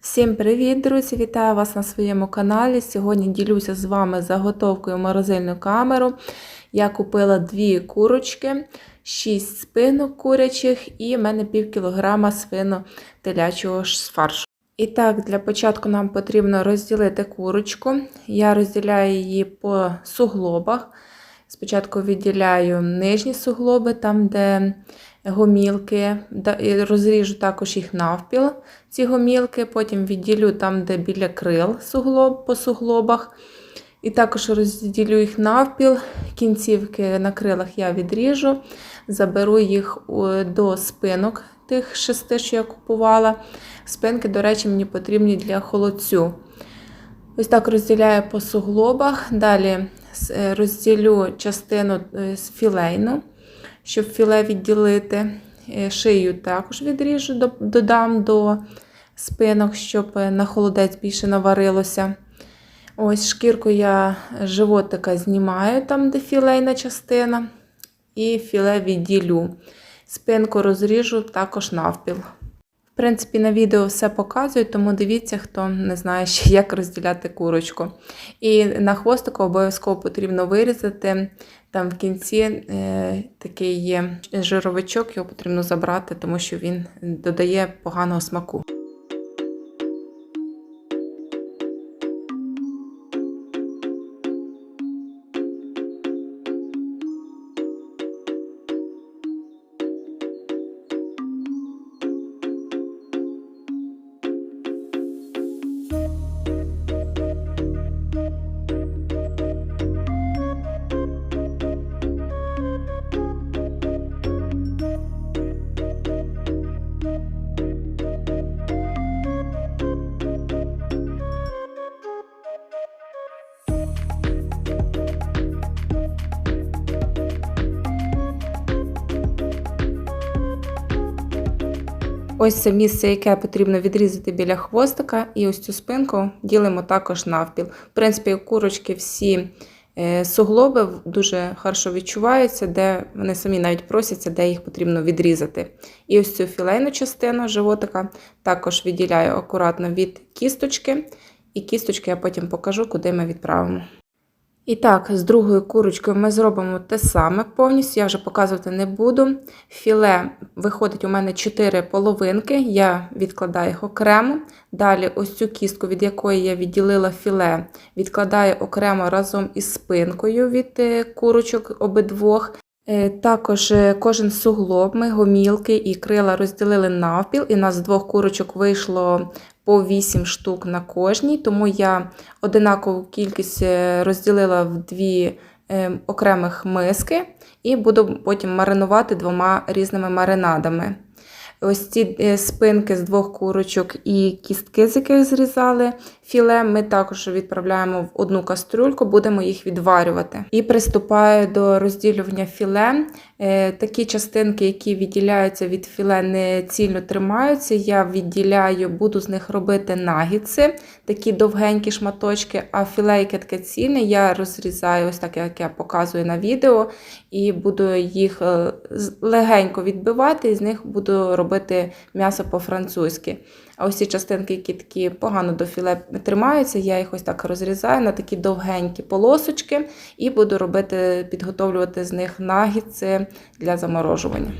Всім привіт, друзі! Вітаю вас на своєму каналі. Сьогодні ділюся з вами заготовкою в морозильну камеру. Я купила дві курочки, 6 спинок курячих і в мене пів кілограма свино телячого фаршу. І так, для початку нам потрібно розділити курочку. Я розділяю її по суглобах. Спочатку відділяю нижні суглоби, там, де гомілки, розріжу також їх навпіл, ці гомілки, потім відділю там, де біля крил суглоб, по суглобах. І також розділю їх навпіл. Кінцівки на крилах я відріжу, заберу їх до спинок тих шести, що я купувала. Спинки, до речі, мені потрібні для холодцю. Ось так розділяю по суглобах. Далі е, розділю частину е, філейну, щоб філе відділити. Е, Шию також відріжу, додам до спинок, щоб е, на холодець більше наварилося. Ось шкірку я животика знімаю, там, де філейна частина, і філе відділю. Спинку розріжу також навпіл. В принципі, на відео все показую, тому дивіться, хто не знає як розділяти курочку. І на хвостику обов'язково потрібно вирізати. Там в кінці е, такий є жировичок, його потрібно забрати, тому що він додає поганого смаку. Ось це місце, яке потрібно відрізати біля хвостика, і ось цю спинку ділимо також навпіл. В принципі, курочки всі е, суглоби дуже хорошо відчуваються, де вони самі навіть просяться, де їх потрібно відрізати. І ось цю філейну частину животика також відділяю акуратно від кісточки, і кісточки я потім покажу, куди ми відправимо. І так, з другою курочкою ми зробимо те саме повністю, я вже показувати не буду. Філе виходить у мене 4 половинки, я відкладаю їх окремо. Далі ось цю кістку, від якої я відділила філе, відкладаю окремо разом із спинкою від е, курочок обидвох. Е, Також е, кожен суглоб ми гомілки і крила розділили навпіл, і нас з двох курочок вийшло по 8 штук на кожній, тому я одинакову кількість е, розділила в дві окремих миски і буду потім маринувати двома різними маринадами. Ось ці е, спинки з двох курочок і кістки, з яких зрізали філе, ми також відправляємо в одну каструльку, будемо їх відварювати. І приступаю до розділювання філе. Е, Такі частинки, які відділяються від філе, не цільно тримаються. Я відділяю, буду з них робити нагідси, такі довгенькі шматочки, а філе, яке таке цільне, я розрізаю ось так, як я показую на відео, і буду їх е, легенько відбивати, і з них буду робити м'ясо по-французьки. А ось ці частинки, які такі погано до філе тримаються, я їх ось так розрізаю на такі довгенькі полосочки і буду робити, підготовлювати з них нагідси для заморожування.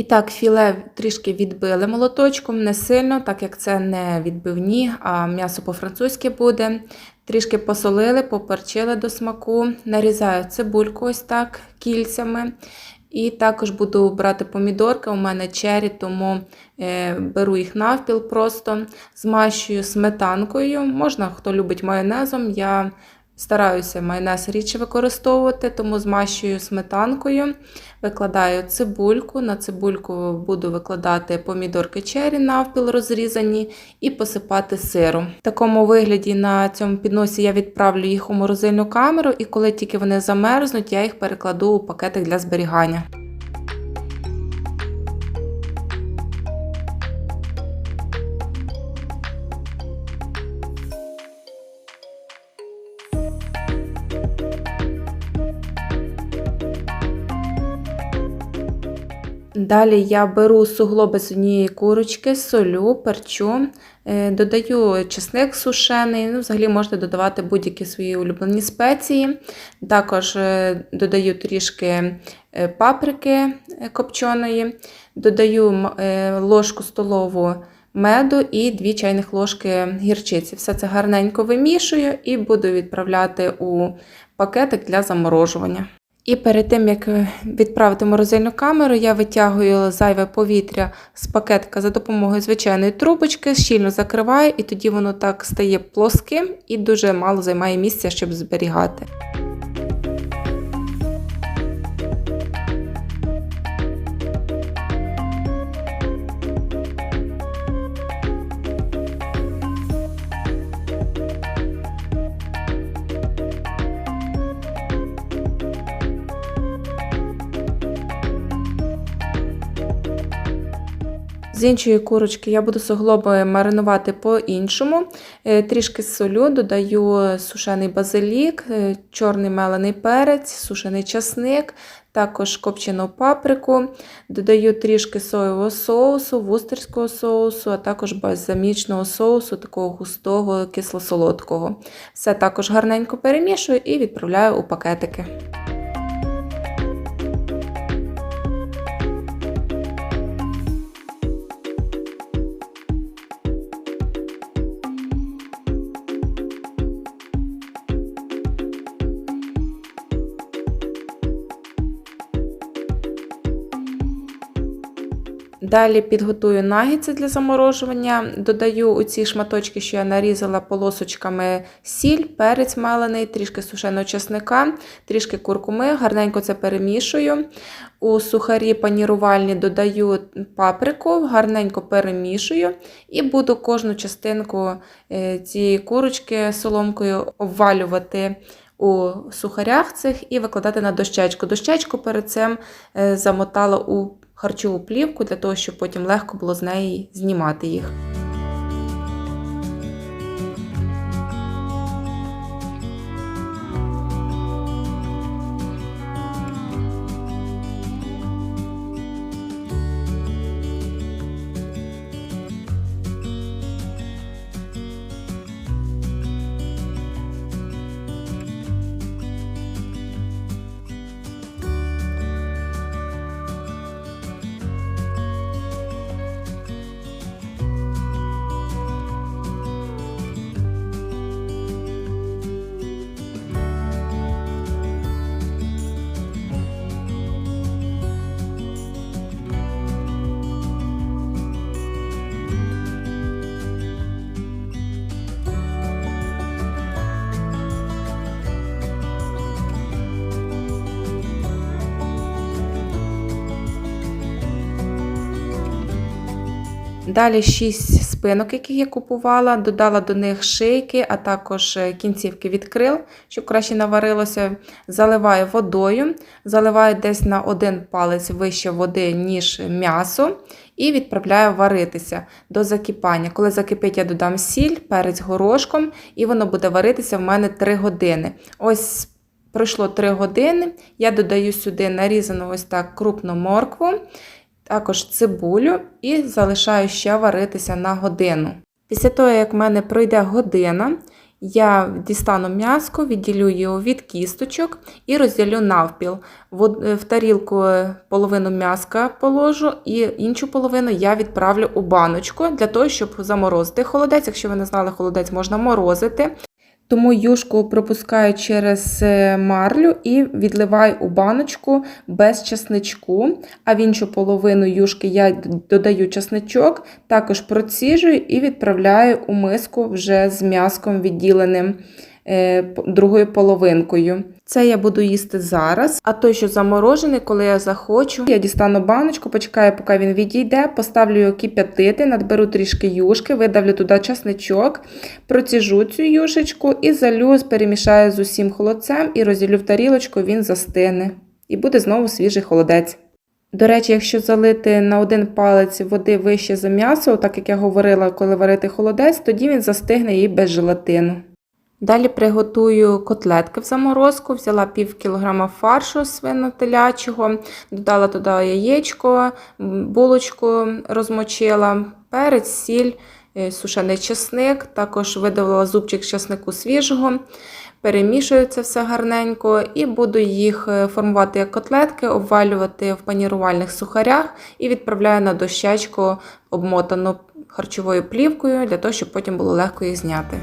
І так, філе трішки відбили молоточком, не сильно, так як це не відбивні, а м'ясо по-французьки буде. Трішки посолили, поперчили до смаку, нарізаю цибульку ось так кільцями. І також буду брати помідорки. У мене чері, тому е, беру їх навпіл просто, змащую сметанкою. Можна, хто любить майонезом. Я стараюся майонез рідше використовувати, тому змащую сметанкою, викладаю цибульку. На цибульку буду викладати помідорки черрі навпіл розрізані і посипати сиром. В такому вигляді на цьому підносі я відправлю їх у морозильну камеру, і коли тільки вони замерзнуть, я їх перекладу у пакетик для зберігання. Далі я беру суглоби з однієї курочки, солю, перчу, е, додаю чесник сушений, ну, взагалі можете додавати будь-які свої улюблені спеції. Також е, додаю трішки е, паприки копченої, додаю ложку столову меду і 2 чайних ложки гірчиці. Все це гарненько вимішую і буду відправляти у пакетик для заморожування. І перед тим, як е, відправити в морозильну камеру, я витягую зайве повітря з пакетика за допомогою звичайної трубочки, щільно закриваю, і тоді воно так стає плоским і дуже мало займає місця, щоб зберігати. З іншої курочки я буду суглоби маринувати по-іншому. Е, Трішки солю, додаю сушений базилік, е, чорний мелений перець, сушений часник, також копчену паприку, додаю трішки соєвого соусу, вустерського соусу, а також бальзамічного соусу, такого густого, кисло-солодкого. Все також гарненько перемішую і відправляю у пакетики. Далі підготую нагідці для заморожування. Додаю у ці шматочки, що я нарізала полосочками сіль, перець мелений, трішки сушеного чесника, трішки куркуми, гарненько це перемішую. У сухарі панірувальні додаю паприку, гарненько перемішую і буду кожну частинку е, цієї курочки соломкою обвалювати у сухарях цих і викладати на дощечку. Дощечку перед цим е, замотала у харчову плівку для того, щоб потім легко було з неї знімати їх. Далі 6 спинок, які я купувала, додала до них шийки, а також е, кінцівки від крил, щоб краще наварилося. Заливаю водою, заливаю десь на один палець вище води, ніж м'ясо, і відправляю варитися до закипання. Коли закипить, я додам сіль, перець горошком, і воно буде варитися в мене 3 години. Ось пройшло 3 години. Я додаю сюди нарізану ось так крупну моркву також цибулю і залишаю ще варитися на годину. Після того, як в мене пройде година, я дістану м'яско, відділю його від кісточок і розділю навпіл. В тарілку половину м'яска положу, і іншу половину я відправлю у баночку для того, щоб заморозити холодець. Якщо ви не знали, холодець можна морозити. Тому юшку пропускаю через е, марлю і відливаю у баночку без часничку. А в іншу половину юшки я додаю часничок, також проціжую і відправляю у миску вже з м'яском відділеним другою половинкою. Це я буду їсти зараз. А той, що заморожений, коли я захочу, я дістану баночку, почекаю, поки він відійде, поставлю його кип'ятити, надберу трішки юшки, видавлю туди часничок, проціжу цю юшечку і залю, перемішаю з усім холодцем і розділю в тарілочку, він застине. І буде знову свіжий холодець. До речі, якщо залити на один палець води вище за м'ясо, так як я говорила, коли варити холодець, тоді він застигне і без желатину. Далі приготую котлетки в заморозку. Взяла пів кілограма фаршу свино-телячого, додала туди яєчко, булочку розмочила, перець, сіль, е, сушений чесник, також видавила зубчик чеснику свіжого. Перемішую це все гарненько і буду їх е, формувати як котлетки, обвалювати в панірувальних сухарях і відправляю на дощечку, обмотану харчовою плівкою, для того, щоб потім було легко їх зняти.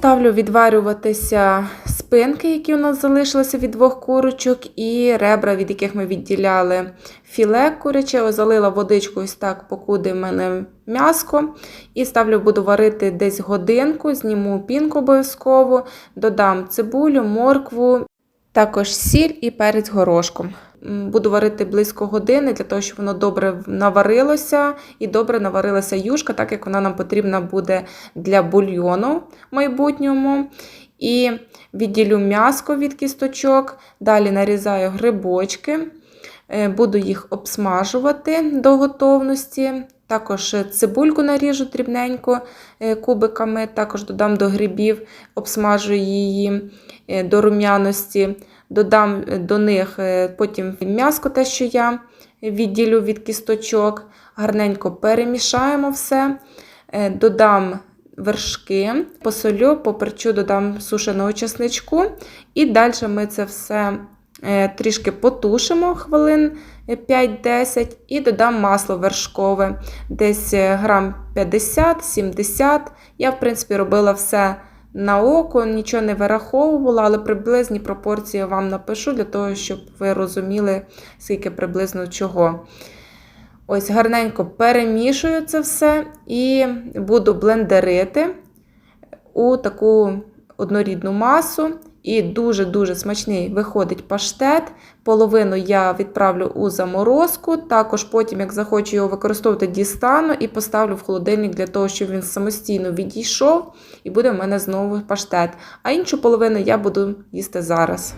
Ставлю відварюватися спинки, які у нас залишилися від двох курочок, і ребра, від яких ми відділяли філе куряче, залила водичку ось так, покуди в мене м'яско. І ставлю, буду варити десь годинку, зніму пінку обов'язково, додам цибулю, моркву, також сіль і перець горошком. Буду варити близько години для того, щоб воно добре наварилося і добре наварилася юшка, так як вона нам потрібна буде для бульйону в майбутньому. І відділю м'яско від кісточок, далі нарізаю грибочки, е, буду їх обсмажувати до готовності. Також цибульку наріжу дрібненько е, кубиками, також додам до грибів, обсмажу її е, до рум'яності. Додам е, до них е, потім м'яско, те, що я відділю від кісточок, гарненько перемішаємо все, Е, додам вершки, посолю, поперчу, додам сушеного чесничку, і далі ми це все е, трішки потушимо хвилин е, 5-10 і додам масло вершкове, десь е, грам 50-70. Я, в принципі, робила все на око, нічого не вираховувала, але приблизні пропорції вам напишу для того, щоб ви розуміли, скільки приблизно чого. Ось гарненько перемішую це все і буду блендерити у таку однорідну масу. І дуже-дуже смачний виходить паштет. Половину я відправлю у заморозку. Також потім, як захочу його використовувати, дістану і поставлю в холодильник для того, щоб він самостійно відійшов, і буде в мене знову паштет. А іншу половину я буду їсти зараз.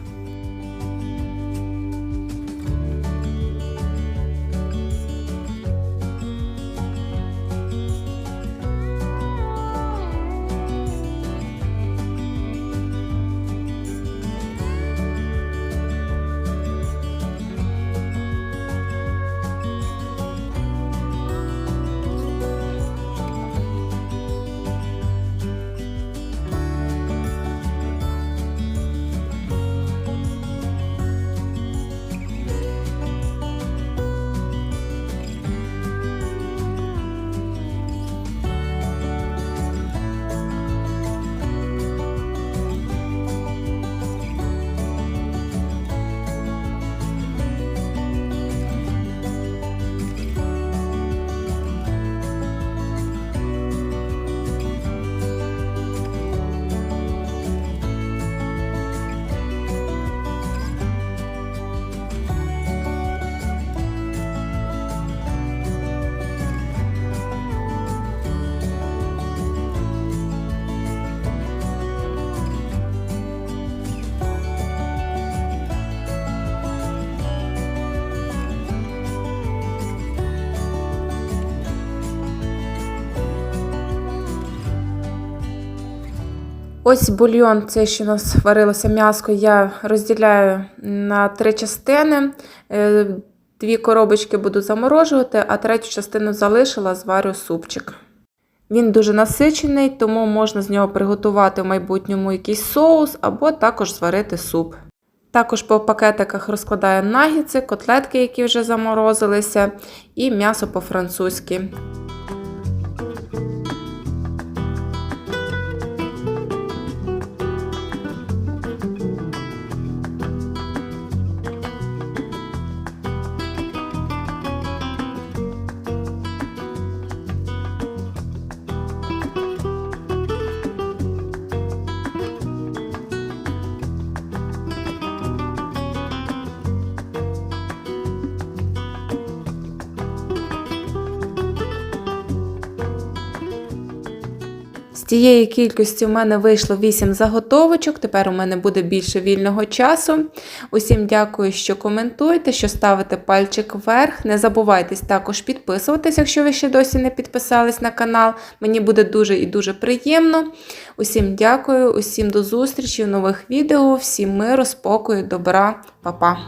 Ось бульйон, це що у нас варилося м'яско, я розділяю на три частини. Е, Дві коробочки буду заморожувати, а третю частину залишила, зварю супчик. Він дуже насичений, тому можна з нього приготувати в майбутньому якийсь соус або також зварити суп. Також по пакетиках розкладаю нагідси, котлетки, які вже заморозилися, і м'ясо по-французьки. Тієї кількості в мене вийшло 8 заготовочок. Тепер у мене буде більше вільного часу. Усім дякую, що коментуєте, що ставите пальчик вверх. Не забувайтесь також підписуватись, якщо ви ще досі не підписались на канал. Мені буде дуже і дуже приємно. Усім дякую, усім до зустрічі в нових відео, всім миру, спокою, добра, Па-па!